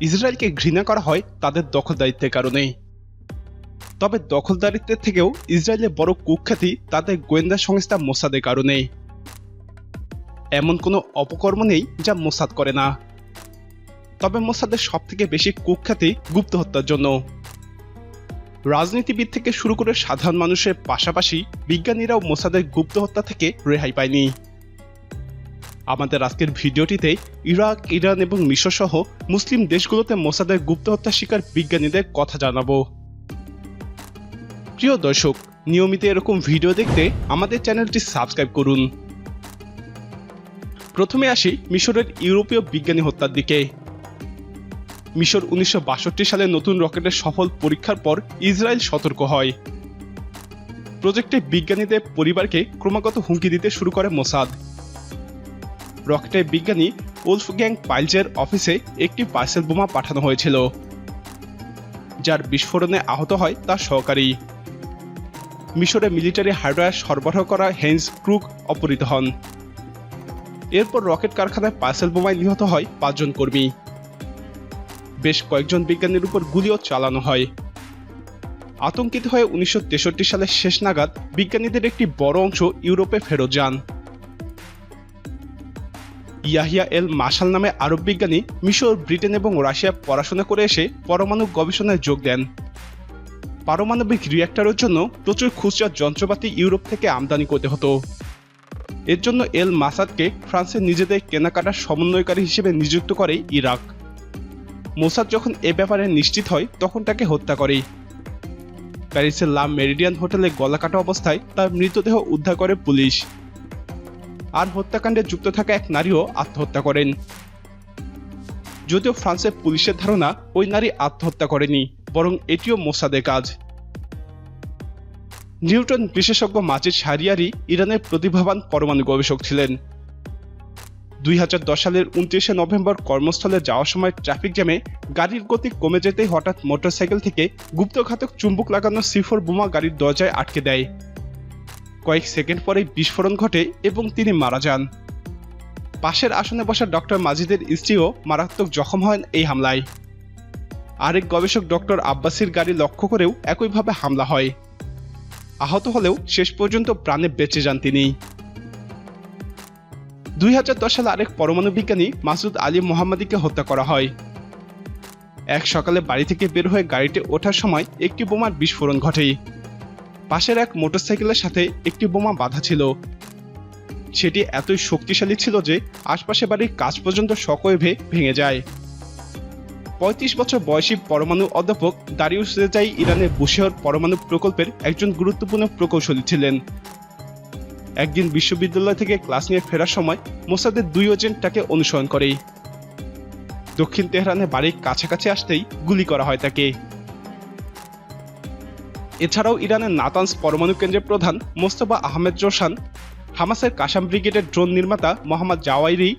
ইসরায়েলকে ঘৃণা করা হয় তাদের দখলদারিত্বের কারণেই। তবে দখলদারিত্বের থেকেও ইসরায়েলের বড় কুখ্যাতি তাদের গোয়েন্দা সংস্থা মোসাদের কারণেই। এমন কোনো অপকর্ম নেই যা মোসাদ করে না। তবে মোসাদের সব থেকে বেশি কুখ্যাতি গুপ্ত হত্যার জন্য। রাজনীতিবিদ থেকে শুরু করে সাধারণ মানুষের পাশাপাশি বিজ্ঞানীরাও মোসাদের গুপ্ত হত্যা থেকে রেহাই পায়নি। আমাদের আজকের ভিডিওটিতে ইরাক, ইরান এবং মিশর সহ মুসলিম দেশগুলোতে মোসাদের গুপ্ত হত্যা শিকার বিজ্ঞানীদের কথা জানাব। প্রিয় দর্শক, নিয়মিত এরকম ভিডিও দেখতে আমাদের চ্যানেলটি সাবস্ক্রাইব করুন। প্রথমে আসি মিশরের ইউরোপীয় বিজ্ঞানী হত্যার দিকে। মিশর উনিশশো বাষট্টি সালে নতুন রকেটের সফল পরীক্ষার পর ইসরায়েল সতর্ক হয়। প্রজেক্টে বিজ্ঞানীদের পরিবারকে ক্রমাগত হুমকি দিতে শুরু করে মোসাদ। রকেটের বিজ্ঞানী উলফগ্যাং পাইলজের অফিসে একটি পার্সেল বোমা পাঠানো হয়েছিল, যার বিস্ফোরণে আহত হয় তার সহকারী। মিশরে মিলিটারি হার্ডওয়্যার সরবরাহ করা হেন্স ক্রুক অপহৃত হন। এরপর রকেট কারখানায় পার্সেল বোমায় নিহত হয় পাঁচজন কর্মী। বেশ কয়েকজন বিজ্ঞানীর উপর গুলিও চালানো হয়। আতঙ্কিত হয়ে উনিশশো তেষট্টি সালের শেষ নাগাদ বিজ্ঞানীদের একটি বড় অংশ ইউরোপে ফেরত যান। ইয়াহিয়া এল মাশাল নামে আরব বিজ্ঞানী মিশর, ব্রিটেন এবং রাশিয়া পড়াশোনা করে এসে পরমাণু গবেষণায় যোগ দেন। পারমাণবিক রিয়্যাক্টরের জন্য প্রচুর খুচরা যন্ত্রপাতি ইউরোপ থেকে আমদানি করতে হতো। এর জন্য এল মাসাদকে ফ্রান্সের নিজেদের কেনাকাটার সমন্বয়কারী হিসেবে নিযুক্ত করে ইরাক। মোসাদ যখন এ ব্যাপারে নিশ্চিত হয়, তখন তাকে হত্যা করে। প্যারিসের লা মেরিডিয়ান হোটেলে গলা কাটা অবস্থায় তার মৃতদেহ উদ্ধার করে পুলিশ। আর হত্যাকাণ্ডে যুক্ত থাকা এক নারীও আত্মহত্যা করেন। যদিও ফ্রান্সের পুলিশের ধারণা ওই নারী আত্মহত্যা করেনি, বরং এটিও মোসাদের কাজ। নিউটন বিশেষজ্ঞ মাজিদ শাহরিয়ারি ইরানের প্রতিভাবান পরমাণু গবেষক ছিলেন। দুই হাজার দশ সালের উনত্রিশে নভেম্বর কর্মস্থলে যাওয়ার সময় ট্রাফিক জ্যামে গাড়ির গতি কমে যেতেই হঠাৎ মোটরসাইকেল থেকে গুপ্তঘাতক চুম্বক লাগানো সিফোর বোমা গাড়ির দরজায় আটকে দেয়। কয়েক সেকেন্ড পরেই বিস্ফোরণ ঘটে এবং তিনি মারা যান। পাশের আসনে বসা ডক্টর মাজিদের স্ত্রীও মারাত্মক জখম হন এই হামলায়। আরেক গবেষক ডক্টর আব্বাসির গাড়ি লক্ষ্য করেও একইভাবে হামলা হয়। আহত হলেও শেষ পর্যন্ত প্রাণে বেঁচে যান তিনি। দুই হাজার দশ সালে আরেক পরমাণু বিজ্ঞানী মাসুদ আলী মোহাম্মদীকে হত্যা করা হয়। এক সকালে বাড়ি থেকে বের হয়ে গাড়িতে ওঠার সময় একটি বোমার বিস্ফোরণ ঘটে পাশের এক মোটরসাইকেলের সাথে একটি বোমা বাঁধা ছিল। সেটি এতই শক্তিশালী ছিল যে আশপাশে বাড়ির কাজ পর্যন্ত সকয়েভে ভেঙে যায়। পঁয়ত্রিশ বছর বয়সী পরমাণু অধ্যাপক দারিউস রেজাই ইরানের বুশেহর পরমাণু প্রকল্পের একজন গুরুত্বপূর্ণ প্রকৌশলী ছিলেন। একদিন বিশ্ববিদ্যালয় থেকে ক্লাস নিয়ে ফেরার সময় মোসাদের দুই এজেন্ট তাকে অনুসরণ করে। দক্ষিণ তেহরানে বাড়ির কাছাকাছি আসতেই গুলি করা হয় তাকে। এছাড়াও ইরানের নাতানস পরমাণু কেন্দ্রের প্রধান মোস্তফা আহমেদ জোসান হামাসের কাসাম ব্রিগেডের ড্রোন নির্মাতা মোহাম্মদ জাওয়াইরি,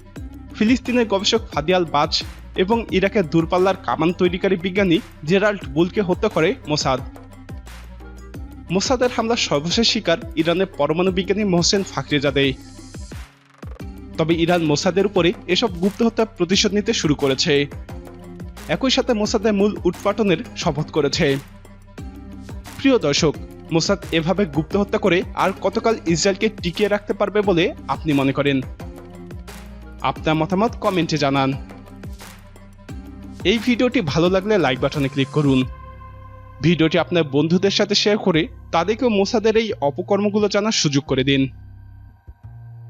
ফিলিস্তিনের গবেষক ফাদিয়াল বাজ এবং ইরাকের দূরপাল্লার কামান তৈরিকারী বিজ্ঞানী জেরাল্ড বুলকে হত্যা করে মোসাদ। মোসাদের হামলার সর্বশেষ শিকার ইরানের পরমাণু বিজ্ঞানী মোহসেন ফাকরিজাদে তবে ইরান মোসাদের উপরে এসব গুপ্ত হত্যার প্রতিশোধ নিতে শুরু করেছে। একই সাথে মোসাদের মূল উৎপাটনের শপথ করেছে। প্রিয় দর্শক, মোসাদ এভাবে গুপ্ত হত্যা করে আর কতকাল ইসরায়েলকে টিকিয়ে রাখতে পারবে বলে আপনি মনে করেন? আপনার মতামত কমেন্টে জানান। এই ভিডিওটি ভালো লাগলে লাইক বাটনে ক্লিক করুন। ভিডিওটি আপনার বন্ধুদের সাথে শেয়ার করে তাদেরকেও মোসাদের এই অপকর্মগুলো জানার সুযোগ করে দিন।